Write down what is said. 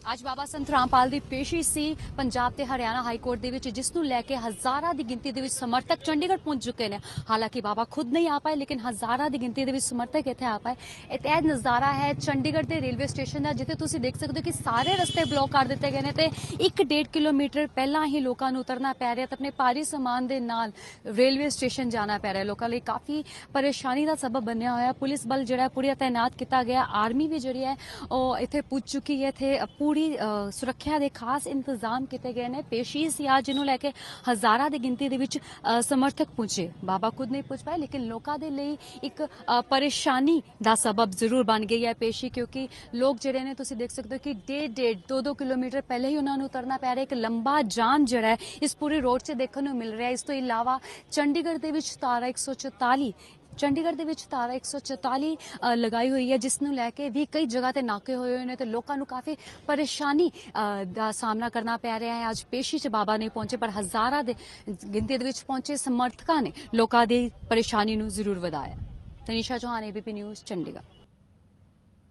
ਅੱਜ ਬਾਬਾ ਸੰਤ ਰਾਮਪਾਲ ਦੀ ਪੇਸ਼ੀ ਸੀ ਪੰਜਾਬ ਤੇ ਹਰਿਆਣਾ ਹਾਈ ਕੋਰਟ ਦੇ ਵਿੱਚ, ਜਿਸ ਨੂੰ ਲੈ ਕੇ ਹਜ਼ਾਰਾਂ ਦੀ ਗਿਣਤੀ ਦੇ ਵਿੱਚ ਸਮਰਥਕ ਚੰਡੀਗੜ੍ਹ ਪਹੁੰਚ ਚੁੱਕੇ ਨੇ। ਹਾਲਾਂਕਿ ਬਾਬਾ ਖੁਦ ਨਹੀਂ ਆ ਪਾਏ, ਲੇਕਿਨ ਹਜ਼ਾਰਾਂ ਦੀ ਗਿਣਤੀ ਦੇ ਵਿੱਚ ਸਮਰਥਕ ਇੱਥੇ ਆ ਪਾਏ। ਇਹ ਤੇ ਨਜ਼ਾਰਾ ਹੈ ਚੰਡੀਗੜ੍ਹ ਦੇ ਰੇਲਵੇ ਸਟੇਸ਼ਨ ਦਾ, ਜਿੱਥੇ ਤੁਸੀਂ ਦੇਖ ਸਕਦੇ ਹੋ ਕਿ ਸਾਰੇ ਰਸਤੇ ਬਲੌਕ ਕਰ ਦਿੱਤੇ ਗਏ ਨੇ ਤੇ 1.5 ਕਿਲੋਮੀਟਰ ਪਹਿਲਾਂ ਹੀ ਲੋਕਾਂ ਨੂੰ ਉਤਰਨਾ ਪੈ ਰਿਹਾ ਤੇ ਆਪਣੇ ਭਾਰੀ ਸਮਾਨ ਦੇ ਨਾਲ ਰੇਲਵੇ ਸਟੇਸ਼ਨ ਜਾਣਾ ਪੈ ਰਿਹਾ। ਲੋਕਾਂ ਲਈ ਕਾਫੀ ਪਰੇਸ਼ਾਨੀ ਦਾ ਸਬਬ ਬਣਿਆ ਹੋਇਆ। ਪੁਲਿਸ ਬਲ ਜਿਹੜਾ ਪੂਰੀ ਤਾਇਨਾਤ ਕੀਤਾ ਗਿਆ। ਆਰਮੀ ਵੀ ਜਿਹੜੀ ਹੈ, ਉਹ ਇੱਥੇ ਪੁੱਜ ਚੁੱਕੀ ਹੈ। ਇੱਥੇ ਪੂਰੀ ਸੁਰੱਖਿਆ ਦੇ ਖਾਸ ਇੰਤਜ਼ਾਮ ਕੀਤੇ ਗਏ ਨੇ। ਪੇਸ਼ੀ ਸੀ ਅੱਜ ਜਿਹਨੂੰ ਲੈ ਕੇ ਹਜ਼ਾਰਾਂ ਦੀ ਗਿਣਤੀ ਦੇ ਵਿੱਚ ਸਮਰਥਕ ਪਹੁੰਚੇ। ਬਾਬਾ ਖੁਦ ਨਹੀਂ ਪਹੁੰਚ ਪਾਏ, ਲੇਕਿਨ ਲੋਕਾਂ ਦੇ ਲਈ ਇੱਕ ਪਰੇਸ਼ਾਨੀ ਦਾ ਸਬਬ ਜ਼ਰੂਰ ਬਣ ਗਈ ਹੈ ਪੇਸ਼ੀ, ਕਿਉਂਕਿ ਲੋਕ ਜਿਹੜੇ ਨੇ, ਤੁਸੀਂ ਦੇਖ ਸਕਦੇ ਹੋ ਕਿ ਡੇਢ ਡੇਢ ਦੋ ਦੋ ਕਿਲੋਮੀਟਰ ਪਹਿਲੇ ਹੀ ਉਹਨਾਂ ਨੂੰ ਉਤਰਨਾ ਪੈ ਰਿਹਾ। ਇੱਕ ਲੰਬਾ ਜਾਮ ਜਿਹੜਾ ਹੈ, ਇਸ ਪੂਰੇ ਰੋਡ 'ਤੇ ਦੇਖਣ ਨੂੰ ਮਿਲ ਰਿਹਾ ਇਸ ਤੋਂ ਇਲਾਵਾ ਚੰਡੀਗੜ੍ਹ ਦੇ ਵਿੱਚ ਤਾਰਾ 144 ਚੰਡੀਗੜ੍ਹ ਦੇ ਵਿੱਚ ਤਾਰਾ 144 ਅ, ਲਗਾਈ ਹੋਈ ਹੈ ਜਿਸ ਨੂੰ ਲੈ ਕੇ ਵੀ ਕਈ ਜਗ੍ਹਾ ਤੇ ਨਾਕੇ ਹੋਏ ਹੋਏ ਨੇ ਤੇ ਲੋਕਾਂ ਨੂੰ ਕਾਫੀ ਪਰੇਸ਼ਾਨੀ ਦਾ ਸਾਹਮਣਾ ਕਰਨਾ ਪੈ ਰਿਹਾ ਹੈ। ਅੱਜ ਪੇਸ਼ੀ 'ਚ ਬਾਬਾ ਨਹੀਂ ਪਹੁੰਚੇ ਪਰ ਹਜ਼ਾਰਾਂ ਦੇ ਗਿਣਤੀ ਦੇ ਵਿੱਚ ਪਹੁੰਚੇ ਸਮਰਥਕਾਂ ਨੇ ਲੋਕਾਂ ਦੀ ਪਰੇਸ਼ਾਨੀ ਨੂੰ ਜ਼ਰੂਰ ਵਧਾਇਆ। Tanisha Chauhan ABP news Chandigarh.